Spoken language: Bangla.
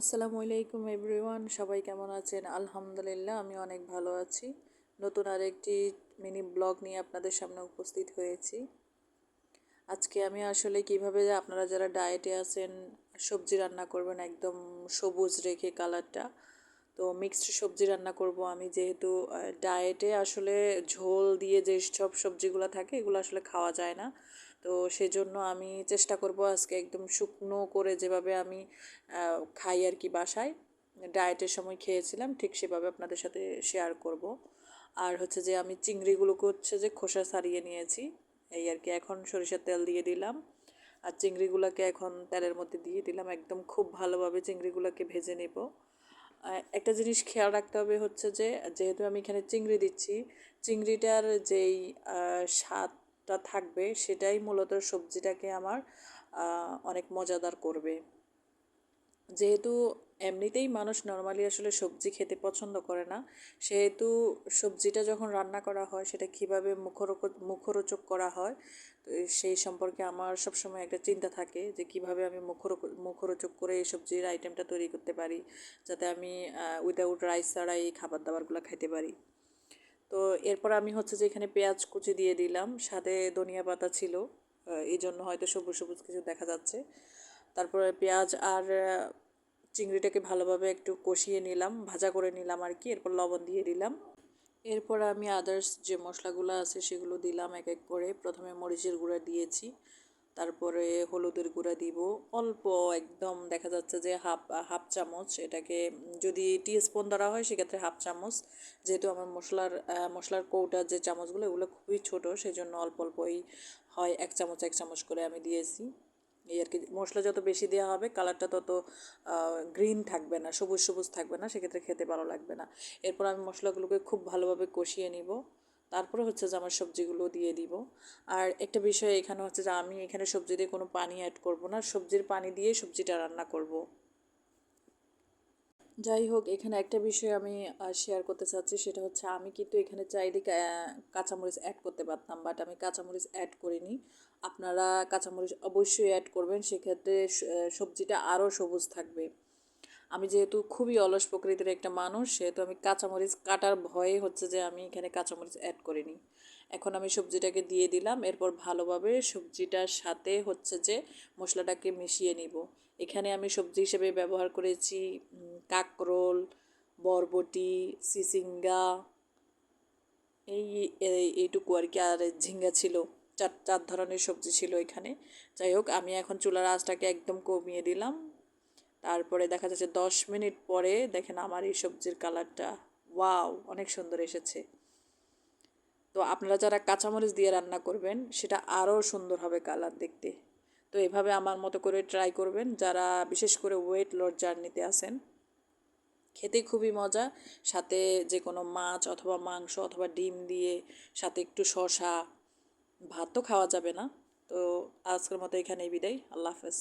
আসসালামু আলাইকুম এভরিওয়ান, সবাই কেমন আছেন? আলহামদুলিল্লাহ, আমি অনেক ভালো আছি। নতুন আরেকটি মিনি ব্লগ নিয়ে আপনাদের সামনে উপস্থিত হয়েছি। আজকে আমি আসলে কীভাবে আপনারা যারা ডায়েটে আছেন, সবজি রান্না করবেন, একদম সবুজ রেখে কালারটা, তো মিক্সড সবজি রান্না করব আমি। যেহেতু ডায়েটে আসলে ঝোল দিয়ে যে সব সবজিগুলো থাকে, এগুলো আসলে খাওয়া যায় না। তো সেজন্য আমি চেষ্টা করব আজকে একদম শুকনো করে যেভাবে আমি খাই আর কি বাসায়, ডায়েটের সময় খেয়েছিলাম, ঠিক সেভাবে আপনাদের সাথে শেয়ার করব। আর হচ্ছে যে আমি চিংড়িগুলোকে হচ্ছে যে খোসা সারিয়ে নিয়েছি, এই আর কি এখন সরিষার তেল দিয়ে দিলাম। আর চিংড়িগুলোকে এখন তেলের মধ্যে দিয়ে দিলাম, একদম খুব ভালোভাবে চিংড়িগুলোকে ভেজে নেব। একটা জিনিস খেয়াল রাখতে হবে হচ্ছে যে, যেহেতু আমি এখানে চিংড়ি দিচ্ছি, চিংড়িটার যেই স্বাদটা থাকবে, সেটাই মূলত সবজিটাকে আমার অনেক মজাদার করবে। যেহেতু এমনিতেই মানুষ নর্মালি আসলে সবজি খেতে পছন্দ করে না, সেহেতু সবজিটা যখন রান্না করা হয়, সেটা কীভাবে মুখরোচ মুখরোচক করা হয়, তো সেই সম্পর্কে আমার সবসময় একটা চিন্তা থাকে যে কীভাবে আমি মুখরো মুখরোচক করে এই সবজির আইটেমটা তৈরি করতে পারি, যাতে আমি উইদাউট রাইস ছাড়া এই খাবার দাবারগুলো খাইতে পারি। তো এরপর আমি হচ্ছে যে এখানে পেঁয়াজ কুচি দিয়ে দিলাম, সাথে ধনিয়া পাতা ছিল এই জন্য হয়তো সবুজ সবুজ কিছু দেখা যাচ্ছে। তারপরে পেঁয়াজ আর চিংড়িটাকে ভালোভাবে একটু কষিয়ে নিলাম, ভাজা করে নিলাম আর কি, এরপর লবণ দিয়ে দিলাম। এরপর আমি আদার্স যে মশলাগুলো আছে সেগুলো দিলাম এক এক করে, প্রথমে মরিচের গুঁড়া দিয়েছি তারপরে হলুদের গুঁড়া দিব। অল্প একদম দেখা যাচ্ছে যে হাফ হাফ চামচ এটাকে যদি টি স্পুন ধরা হয় সেক্ষেত্রে হাফ চামচ। যেহেতু আমার মশলার মশলার কৌটার যে চামচগুলো, এগুলো খুবই ছোটো সেই জন্য অল্প অল্পই হয়, এক চামচ এক চামচ করে আমি দিয়েছি। এই আর কি, মশলা যত বেশি দেওয়া হবে, কালারটা তত গ্রিন থাকবে না, সবুজ সবুজ থাকবে না, সেক্ষেত্রে খেতে ভালো লাগবে না। এরপর আমি মশলাগুলোকে খুব ভালোভাবে কষিয়ে নিব। তারপরে হচ্ছে যে আমার সবজিগুলো দিয়ে দিব। আর একটা বিষয় এখানে হচ্ছে যে আমি এখানে সবজি দিয়ে কোনো পানি অ্যাড করব না, সবজির পানি দিয়ে সবজিটা রান্না করব। যাই হোক, এখানে একটা বিষয় আমি শেয়ার করতে চাচ্ছি, সেটা হচ্ছে আমি কিন্তু এখানে চাইলে কাঁচামরিচ অ্যাড করতে পারতাম বাট আমি কাঁচামরিচ অ্যাড করিনি। আপনারা কাঁচামরিচ অবশ্যই অ্যাড করবেন, সেক্ষেত্রে সবজিটা আরও সবুজ থাকবে। আমি যেহেতু খুবই অলস প্রকৃতির একটা মানুষ, সেহেতু আমি কাঁচামরিচ কাটার ভয়ে হচ্ছে যে আমি এখানে কাঁচামরিচ অ্যাড করিনি। এখন আমি সবজিটাকে দিয়ে দিলাম, এরপর ভালোভাবে সবজিটার সাথে হচ্ছে যে মশলাটাকে মিশিয়ে নিব। এখানে আমি সবজি হিসেবে ব্যবহার করেছি কাকরোল, বরবটি, সিসিঙ্গা এই, এইটুকু আর কি, আর ঝিঙ্গা ছিল, চার চার ধরনের সবজি ছিল এখানে। যাই হোক, আমি এখন চুলার আঁচটাকে একদম কমিয়ে দিলাম। তারপরে দেখা যাচ্ছে দশ মিনিট পরে দেখেন আমার এই সবজির কালারটা। ওয়াও, অনেক সুন্দর এসেছে। তো আপনারা যারা কাঁচামরিচ দিয়ে রান্না করবেন, সেটা আরও সুন্দর হবে কালার দেখতে। তো এভাবে আমার মতো করে ট্রাই করবেন যারা বিশেষ করে ওয়েট লস জার্নিতে আসেন খেতে খুবই মজা, সাথে যে কোনো মাছ অথবা মাংস অথবা ডিম দিয়ে সাথে একটু শশা ভাত তো খাওয়া যাবে না। তো আজকের মতো এখানেই বিদায়, আল্লাহ হাফেজ।